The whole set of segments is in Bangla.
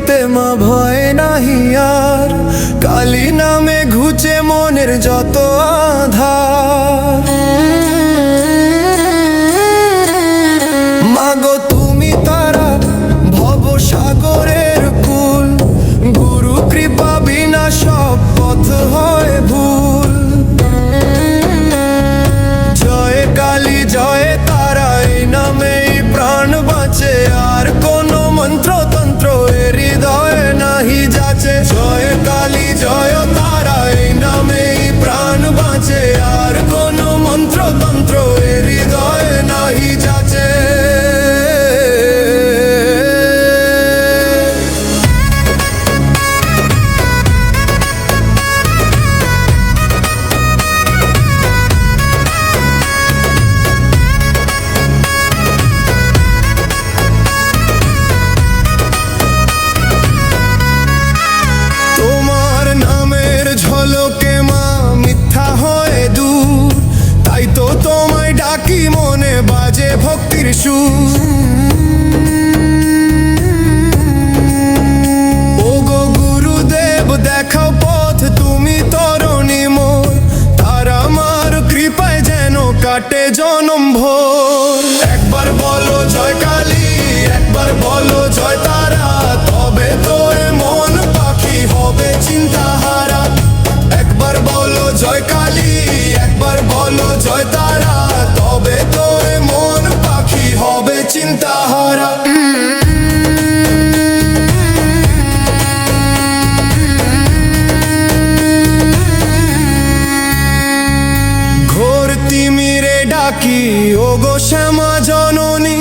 দিতে মা ভয় নাহি আর। কালী নামে ঘুচে মনের যত আধার। একই মনে বাজে ভক্তির সুর? কি ওগো শ্যামা জননী,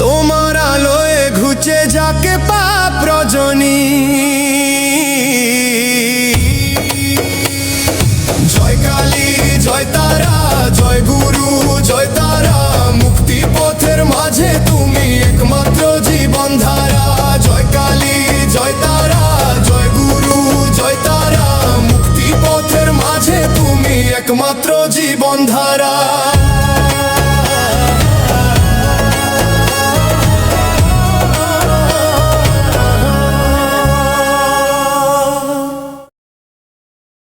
তোমার আলোয় ঘুচে যাকে পাপ রজনী। জয় কালী, জয় তারা, জয় গুরু, জয় তারা, মুক্তি পথের মাঝে তুমি একমাত্র জীবন ধারা। জয় কালী, জয় তারা, জয় গুরু, জয় তারা, মুক্তি পথের মাঝে তুমি একমাত্র জীবন ধারা।